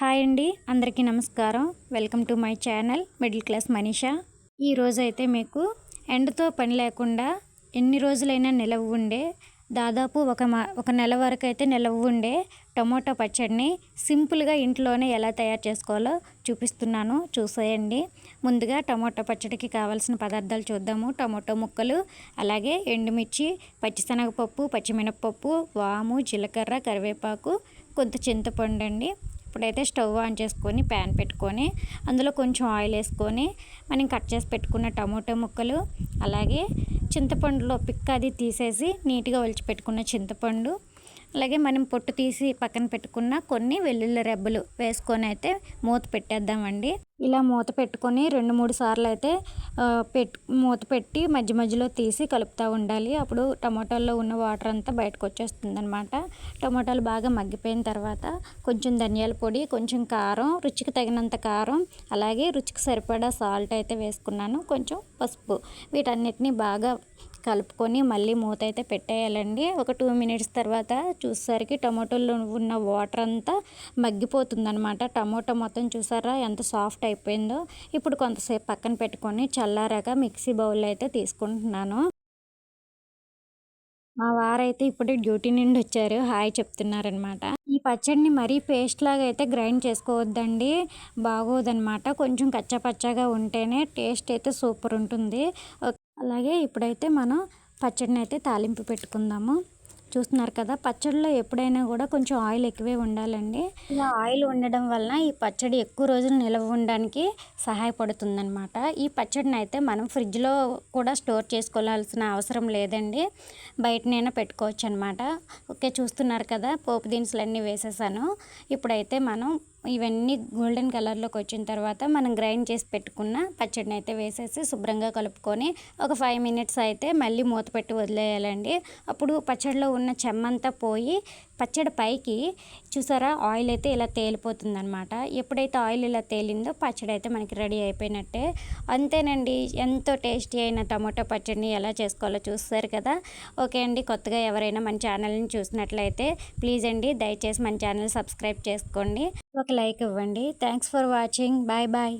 Hi అండి అందరికీ నమస్కారం. Welcome to my channel middle class Manisha. ఈరోజు అయితే మీకు ఎండతో పని లేకుండా ఎన్ని రోజులైనా నిలవ ఉండే దాదాపు ఒక మా ఒక నెల వరకు అయితే నిలవ ఉండే టమోటా పచ్చడిని సింపుల్గా ఇంట్లోనే ఎలా తయారు చేసుకోవాలో చూపిస్తున్నాను. చూసేయండి. ముందుగా టమోటా పచ్చడికి కావాల్సిన పదార్థాలు చూద్దాము. టమోటా ముక్కలు అలాగే ఎండుమిర్చి పచ్చిశనగపప్పు పచ్చిమినపప్పు వాము జీలకర్ర కరివేపాకు కొంత చింతపండు అండి ఇప్పుడైతే స్టవ్ ఆన్ చేసుకొని ప్యాన్ పెట్టుకొని అందులో కొంచెం ఆయిల్ వేసుకొని మనం కట్ చేసి పెట్టుకున్న టమోటో ముక్కలు అలాగే చింతపండులో పిక్క అది తీసేసి నీట్గా ఒలిచి పెట్టుకున్న చింతపండు అలాగే మనం పొట్టు తీసి పక్కన పెట్టుకున్న కొన్ని వెల్లుల్లి రెబ్బలు వేసుకొని అయితే మూత పెట్టేద్దామండి. ఇలా మూత పెట్టుకొని రెండు మూడు సార్లు అయితే పెట్ మూత పెట్టి మధ్య మధ్యలో తీసి కలుపుతూ ఉండాలి. అప్పుడు టమాటాల్లో ఉన్న వాటర్ అంతా బయటకు వచ్చేస్తుంది అనమాట టమాటాలు బాగా మగ్గిపోయిన తర్వాత కొంచెం ధనియాల పొడి కొంచెం కారం రుచికి తగినంత కారం అలాగే రుచికి సరిపడా సాల్ట్ అయితే వేసుకున్నాను. కొంచెం పసుపు. వీటన్నిటిని బాగా కలుపుకొని మళ్ళీ మూత అయితే పెట్టేయాలండి. ఒక టూ మినిట్స్ తర్వాత చూసేసరికి టమాటోలో ఉన్న వాటర్ అంతా మగ్గిపోతుందనమాట టమాటో మొత్తం చూసారా ఎంత సాఫ్ట్ అయిపోయిందో. ఇప్పుడు కొంతసేపు పక్కన పెట్టుకొని చల్లారాక మిక్సీ బౌల్ అయితే తీసుకుంటున్నాను. మా వారైతే ఇప్పుడే డ్యూటీ నుండి వచ్చారు. హాయ్ చెప్తున్నారనమాట ఈ పచ్చడిని మరీ పేస్ట్ లాగా అయితే గ్రైండ్ చేసుకోవద్దండి. బాగోదనమాట కొంచెం కచ్చపచ్చగా ఉంటేనే టేస్ట్ అయితే సూపర్ ఉంటుంది. అలాగే ఇప్పుడైతే మనం పచ్చడిని అయితే తాలింపు పెట్టుకుందాము. చూస్తున్నారు కదా పచ్చడిలో ఎప్పుడైనా కూడా కొంచెం ఆయిల్ ఎక్కువే ఉండాలండి. ఇలా ఆయిల్ ఉండడం వలన ఈ పచ్చడి ఎక్కువ రోజులు నిల్వ ఉండడానికి సహాయపడుతుందనమాట ఈ పచ్చడిని అయితే మనం ఫ్రిడ్జ్లో కూడా స్టోర్ చేసుకోవాల్సిన అవసరం లేదండి. బయటనైనా పెట్టుకోవచ్చు అనమాట ఓకే చూస్తున్నారు కదా పోపు దినుసులు అన్నీ వేసేసాను. ఇప్పుడైతే మనం ఇవన్నీ గోల్డెన్ కలర్లోకి వచ్చిన తర్వాత మనం గ్రైండ్ చేసి పెట్టుకున్న పచ్చడిని అయితే వేసేసి శుభ్రంగా కలుపుకొని ఒక ఫైవ్ మినిట్స్ అయితే మళ్ళీ మూత పెట్టి వదిలేయాలండి. అప్పుడు పచ్చడిలో ఉన్న చెమ్మంతా పోయి పచ్చడి పైకి చూసారా ఆయిల్ అయితే ఇలా తేలిపోతుంది అనమాట ఎప్పుడైతే ఆయిల్ ఇలా తేలిందో పచ్చడి అయితే మనకి రెడీ అయిపోయినట్టే. అంతేనండి ఎంతో టేస్టీ అయిన టమాటో పచ్చడిని ఎలా చేసుకోవాలో చూస్తారు కదా. ఓకే అండి కొత్తగా ఎవరైనా మన ఛానల్ని చూసినట్లయితే ప్లీజ్ అండి దయచేసి మన ఛానల్ సబ్స్క్రైబ్ చేసుకోండి. ఒక లైక్ ఇవ్వండి. Thanks for watching bye bye